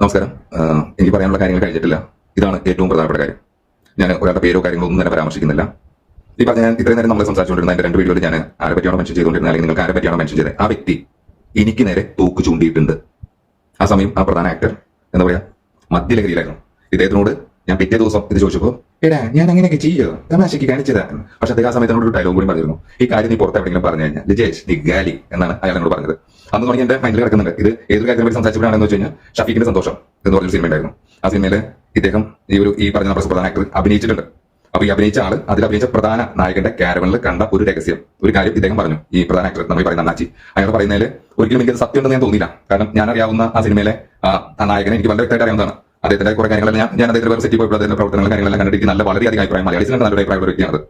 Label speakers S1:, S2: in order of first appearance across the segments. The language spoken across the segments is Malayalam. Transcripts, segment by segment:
S1: നമസ്കാരം. എനിക്ക് പറയാനുള്ള കാര്യങ്ങൾ കഴിഞ്ഞിട്ടില്ല. ഇതാണ് ഏറ്റവും പ്രധാനപ്പെട്ട കാര്യം. ഞാൻ ഒരാളുടെ പേരോ കാര്യങ്ങളോ ഒന്നും തന്നെ പരാമർശിക്കുന്നില്ല. ഈ പറഞ്ഞ ഞാൻ ഇത്രയും നേരം നമ്മൾ സംസാരിച്ചുകൊണ്ടിരുന്ന എന്റെ രണ്ട് വീഡിയോയിൽ ഞാൻ ആരെ പറ്റിയാണോ മെൻഷൻ ചെയ്തുകൊണ്ടിരുന്നത്? അല്ലെങ്കിൽ നിങ്ങൾക്ക് ആരെ പറ്റിയാണോ മെൻഷൻ ചെയ്തത്? ആ വ്യക്തി എനിക്ക് നേരെ തൂക്ക് ചൂണ്ടിയിട്ടുണ്ട്. ആ സമയം ആ പ്രധാന ആക്ടർ എന്താ പറയാ? മദ്യലഹരിയിലായിരുന്നു. ഇദ്ദേഹത്തിനോട് ഞാൻ പിറ്റേ ദിവസം ഇത് ചോദിച്ചപ്പോൾ എടാ ഞാൻ അങ്ങനെയൊക്കെ ചെയ്യോ? തമാശയ്ക്ക് കാണിച്ചതാ പക്ഷെ അദ്ദേഹം ആ സമയത്ത് എന്നോട് ഒരു ഡയലോഗ് കൂടി പറഞ്ഞിരുന്നു ഈ കാര്യം നീ പുറത്ത് എവിടെയെങ്കിലും പറഞ്ഞു കഴിഞ്ഞാൽ ലിജേഷ് നീ ഗാലി എന്നാണ് അയാൾ എന്നോട് പറഞ്ഞത്. അന്ന് തുടങ്ങി എന്റെ മൈൻഡിൽ കിടക്കുന്നുണ്ട്. ഇത് ഏതൊരു കാര്യത്തിനെ പറ്റി സംസാരിച്ചപ്പോഴാണെന്ന് വെച്ച് കഴിഞ്ഞാൽ ഷഫീഖിന്റെ സന്തോഷം എന്ന് പറഞ്ഞൊരു സിനിമ ഉണ്ടായിരുന്നു. ആ സിനിമയിൽ ഇദ്ദേഹം ഈ ഒരു ഈ പറഞ്ഞ പ്രധാന ആക്ടർ അഭിനയിച്ചിട്ടുണ്ട്. അപ്പൊ ഈ അഭിനയിച്ച ആൾ അതിൽ അഭിനയിച്ച പ്രധാന നായകന്റെ കാരവനിൽ കണ്ട ഒരു രഹസ്യം ഒരു കാര്യം ഇദ്ദേഹം പറഞ്ഞു. ഈ പ്രധാന ആക്ടർ നമ്മൾ പറയുന്ന അണ്ണാച്ചി. അയാൾ പറയുന്നതിൽ ഒരിക്കലും എനിക്ക് സത്യം ഉണ്ടെന്ന് ഞാൻ തോന്നിയില്ല. കാരണം ഞാൻ അറിയാവുന്ന ആ സിനിമയിലെ ആ നായകനെ എനിക്ക് വളരെ വ്യക്തമായിട്ട് അറിയാവുന്നതാണ്. അദ്ദേഹത്തിന്റെ കുറെ കാര്യങ്ങൾ ഞാൻ ഞാൻ അദ്ദേഹത്തിന്റെ വെബ്സൈറ്റിൽ പോയപ്പോൾ അദ്ദേഹത്തിന്റെ പ്രവർത്തനങ്ങൾ കാര്യങ്ങളെല്ലാം കണ്ടിട്ട് നല്ല വളരെയധികം അഭിപ്രായം മലയാളീസിന് നല്ലൊരു അഭിപ്രായമുള്ള വ്യക്തിയാണ്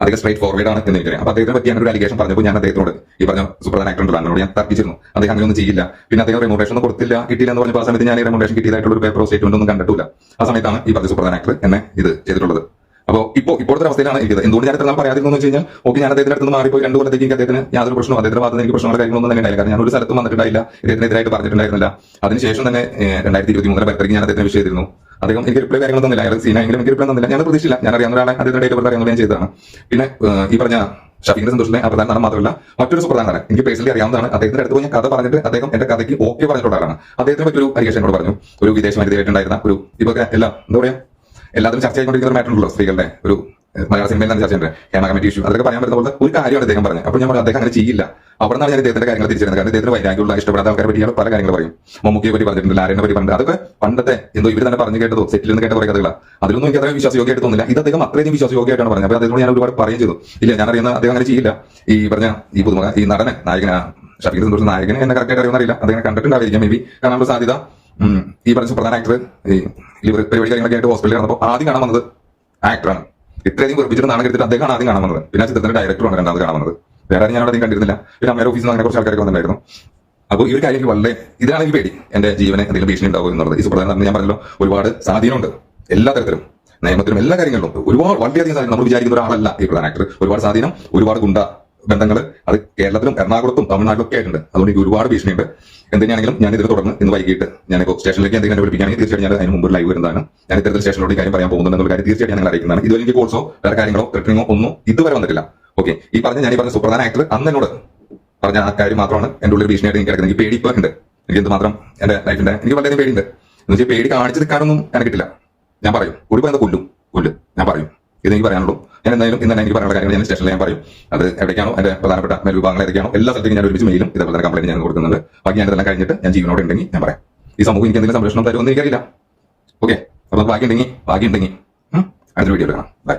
S1: അധികം സ്ട്രൈറ്റ് ഫോർവേഡ് ആണ് എന്ന് എനിക്കറിയാം. അപ്പൊ അദ്ദേഹത്തെ പറ്റി ഒരു അലിഗേഷൻ പറഞ്ഞപ്പോൾ ഞാൻ അദ്ദേഹത്തോട് ഈ പറഞ്ഞ സുപ്രധാന ആക്ടർ ഉണ്ടല്ലോ ഞാൻ തർക്കിച്ചിരുന്നു. അദ്ദേഹം അങ്ങനെ ഒന്നും ചെയ്യില്ല. പിന്നെ അദ്ദേഹം റിമോട്ടേഷൻ ഒന്നും കൊടുത്തില്ല കിട്ടിയില്ല എന്ന് പറഞ്ഞപ്പോൾ ആ സമയത്ത് ഞാൻ റിമോട്ടേഷൻ കിട്ടിയതായിട്ടുള്ള ഒരു പേപ്പർ സ്റ്റേറ്റ്മെന്റ് ഒന്നും കണ്ടിട്ടില്ല. ആ സമയത്താണ് ഈ പറഞ്ഞ സുപ്രധാന ആക്ടർ എന്നെ ഇത് ചെയ്തിട്ടുള്ളത്. അപ്പോൾ ഇപ്പോൾ ഇപ്പോഴത്തെ അവസ്ഥയിലാണ് ഇത് എന്തുകൊണ്ട് ഞാൻ ഇത്ര പറയാതിരുന്നു എന്ന് വെച്ച് കഴിഞ്ഞാൽ ഓക്കെ ഞാൻ അദ്ദേഹത്തിന്റെ അടുത്ത് മാറിപ്പോയി രണ്ടു കൊല്ലത്തേക്ക് എനിക്ക് അദ്ദേഹത്തിന് യാതൊരു പ്രശ്നവും അദ്ദേഹത്തിന്റെ ഭാഗത്ത് എനിക്ക് പ്രശ്നങ്ങൾ കാര്യങ്ങളൊന്നും തന്നെ ഉണ്ടായില്ല. കാരണം ഞാൻ ഒരു സ്ഥലത്തും വന്നിട്ടുണ്ടായില്ല. ഇദ്ദേഹത്തിനെതിരായിട്ട് പറഞ്ഞിട്ടുണ്ടായിരുന്നില്ല. അതിനുശേഷം തന്നെ രണ്ടായിരത്തി ഇരുപത്തി മൂന്നര ഞാൻ അദ്ദേഹത്തിന് വിഷയം ചെയ്തിരുന്നു. അദ്ദേഹം എനിക്ക് റിപ്ലൈ കാര്യങ്ങൾ തന്നില്ല. അയാൾ സീനായെങ്കിലും എനിക്ക് റിപ്ലൈ തന്നില്ല. ഞാൻ പ്രതീക്ഷിച്ചില്ല. ഞാൻ അറിയാവുന്ന ഒരാളെ അദ്ദേഹത്തിന്റെ ഡേറ്റ് കാര്യങ്ങൾ ഞാൻ ചെയ്തതാണ്. പിന്നെ ഈ പറഞ്ഞ ഷഫീന്റെ സന്തോഷത്തിലെ ആ നടൻ മാത്രമല്ല മറ്റൊരു സുപ്രധാന നടൻ. എനിക്ക് പേഴ്സണലി അറിയാവുന്നതാണ്. അദ്ദേഹത്തിന്റെ അടുത്ത് ഞാൻ കഥ പറഞ്ഞിട്ട് അദ്ദേഹം എന്റെ കഥയ്ക്ക് ഓക്കെ പറഞ്ഞിട്ടുള്ള ആളാണ് അദ്ദേഹത്തിന് പറ്റൊരു അരികേഷൻ എന്നോട് പറഞ്ഞു. ഒരു വിദേശമായിട്ടുണ്ടായിരുന്ന ഒരു ഇപ്പൊ എല്ലാം എന്താ പറയാ എല്ലാത്തിനും ചർച്ച ചെയ്തുകൊണ്ടിരിക്കുന്ന മാറ്റർ ഉണ്ടല്ലോ സ്ത്രീകളുടെ ഒരു മലയാള സിനിമയിൽ തന്നെ ചർച്ച ചെയ്യുന്നത് ഹേമ കമ്മിറ്റി ഇഷ്യൂ അതൊക്കെ പറയാൻ പറ്റുന്ന പോലെ ഒരു കാര്യമാണ് അദ്ദേഹം പറഞ്ഞത്. അപ്പോൾ ഞാൻ പറഞ്ഞു അദ്ദേഹം അങ്ങനെ ചെയ്യില്ല. അവിടെ നിന്നാണ് ഞാൻ ഇദ്ദേഹത്തിന്റെ കാര്യങ്ങൾ തിരിച്ചിരുന്നത് കാരണം ഇദ്ദേഹത്തിന് വൈരാഗ്യമുള്ള ഇഷ്ടപ്പെടാത്ത ആൾക്കാരെ പറ്റി ഇയാൾ പല കാര്യങ്ങൾ പറയും. മമ്മൂക്കിയെ പറ്റി പറഞ്ഞിട്ടുണ്ട് ലാരനെ പറ്റി പറഞ്ഞിട്ടുണ്ട്. അതൊക്കെ പണ്ടത്തെ എന്തോ ഇവർ തന്നെ പറഞ്ഞു കേട്ടതോ സെറ്റിൽ നിന്ന് കേട്ട കുറേ കഥകളാണ് അതിലൊന്നും എനിക്ക് അത്രയും വിശ്വാസയോഗ്യമായിട്ട് തോന്നില്ല ഇത് അദ്ദേഹം അത്രയും വിശ്വാസയോഗ്യമായിട്ടാണ് പറഞ്ഞത്. അപ്പോൾ അദ്ദേഹത്തോട് ഞാൻ ഒരുപാട് പറയും ചെയ്തു. ഇല്ല ഞാൻ അറിയുന്ന അദ്ദേഹം അങ്ങനെ ചെയ്യില്ല. ഈ പറഞ്ഞ ഈ പുതുമുഖ ഈ നടനെ നായകനെ ഷഫീഖ് സന്തോഷ് നായകനെ എന്നെ കറക്റ്റായിട്ട് അറിയുന്നറിയില്ല അദ്ദേഹം കണ്ടിട്ടുണ്ടായിരിക്കാം മേ ബി കാണാനുള്ള സാധ്യത ഈ പറഞ്ഞ പ്രധാന ആക്ടർ ഈ ലിവർ പരിപാടി കാര്യങ്ങളൊക്കെ ആയിട്ട് ഹോസ്പിറ്റലിൽ നടന്നപ്പോൾ ആദ്യം കാണാൻ വന്നത് ആക്ടറാണ് ഇത്രയധികം വെറുപ്പിച്ചിട്ട് നാണം എടുത്തിട്ട് അദ്ദേഹമാണ് ആദ്യം കാണാൻ വന്നത്. പിന്നെ ചിത്രത്തിന്റെ ഡയറക്ടറാണ് രണ്ടാമത് കാണാൻ വന്നത്. വേറെ ഞാൻ അവിടെ അധികം കണ്ടിരുന്നില്ല. പിന്നെ അമ്മയുടെ ഓഫീസിൽ നിന്ന് അങ്ങനെ കുറച്ച് ആൾക്കാരൊക്കെ വന്നിട്ടുണ്ടായിരുന്നു. അപ്പോൾ ഈ ഒരു കാര്യം വളരെ ഇതാണ് എനിക്ക് പേടി. എന്റെ ജീവനെ എന്തെങ്കിലും ഭീഷണി ഉണ്ടാവും എന്നുള്ളത്. ഈ സുപ്രധാന ഞാൻ പറഞ്ഞല്ലോ ഒരുപാട് സ്വാധീനമുണ്ട്. എല്ലാ തരത്തിലും. നിയമത്തിലും എല്ലാ കാര്യങ്ങളിലും ഒരുപാട് വളരെയധികം സ്വാധീനം. നമ്മൾ വിചാരിക്കുന്ന ഒരാളല്ല ഈ പ്രധാന ആക്ടർ ഒരുപാട് സ്വാധീനം ഒരുപാട് ഗുണ്ട. ബന്ധങ്ങൾ അത് കേരളത്തിലും എറണാകുളത്തും തമിഴ്നാട്ടിലും ഒക്കെ ആയിട്ടുണ്ട്. അതുകൊണ്ട് എനിക്ക് ഒരുപാട് ഭീഷണിയുണ്ട്. എന്തിനാണെങ്കിലും ഞാൻ ഇതിനെ തുടർന്ന് ഇന്ന് വൈകിട്ട് ഞാൻ സ്റ്റേഷനിലേക്ക് എന്തെങ്കിലും എന്നെ വിളിപ്പിക്കുകയാണെങ്കിൽ തീർച്ചയായും ഞാൻ അതിന് മുമ്പ് ലൈവ് വരുന്നതാണ്. ഞാൻ ഇത്തരത്തിൽ സ്റ്റേഷനിലോട് കാര്യം പറയാൻ പോകുന്നുണ്ടെന്നുള്ള കാര്യം തീർച്ചയായും ഞാൻ അറിയിക്കുന്നതാണ്. ഇതുവരെ എനിക്ക് കോഴ്സോ വേറെ കാര്യങ്ങളോ ട്രിപ്പിങ്ങോ ഒന്നും ഇതുവരെ വന്നിട്ടില്ല. ഓക്കെ ഈ പറഞ്ഞ ഞാൻ ഈ പറഞ്ഞ സുപ്രധാന ആക്ടർ അന്ന് എന്നോട് പറഞ്ഞ ആ കാര്യം മാത്രമാണ് എന്റെ ഉള്ളിൽ ഭീഷണിയായിട്ട് എനിക്ക് കിടക്കുന്നത്. എനിക്ക് പേടി ഇപ്പോൾ ഉണ്ട്. എനിക്ക് എന്ത് മാത്രം എന്റെ ലൈഫിന്റെ എനിക്ക് വളരെയധികം പേടിയുണ്ട്. എന്ന് വെച്ചാൽ പേടി കാണിച്ചു നിൽക്കാനൊന്നും എനിക്ക് കിട്ടില്ല. ഞാൻ പറയും. ഒരുപാട് കൊല്ലും. കൊല്ലും. ഞാൻ പറയും. ഇത് എനിക്ക് പറയാനുള്ളൂ. ഞാൻ എന്തായാലും ഇന്ന് തന്നെ എനിക്ക് പറയാനുള്ള കാര്യങ്ങൾ ഞാൻ സ്റ്റേഷനിൽ ഞാൻ പറയും. അത് എവിടേക്കാണോ എന്റെ പ്രധാനപ്പെട്ട മേൽവിഭാഗങ്ങൾ ഏതൊക്കെയാണോ എല്ലാ സ്ഥലത്തേക്കും ഞാൻ ഒരുമിച്ച് മെയിലും ഇതേപോലെ തന്നെ കംപ്ലൈന്റ് ഞാൻ കൊടുക്കുന്നുണ്ട്. ബാക്കി ഞാൻ ഇതെല്ലാം കഴിഞ്ഞിട്ട് ഞാൻ ജീവനോടെ ഉണ്ടെങ്കിൽ ഞാൻ പറയാം. ഈ സമൂഹം എനിക്ക് എന്തെങ്കിലും സംരക്ഷണം തരുമെന്ന് എനിക്കറിയില്ല. ഓക്കെ അപ്പൊ ബാക്കി ഉണ്ടെങ്കിൽ ബാക്കി ഉണ്ടെങ്കിൽ അടുത്ത വീഡിയോ എടുക്കണം ബൈ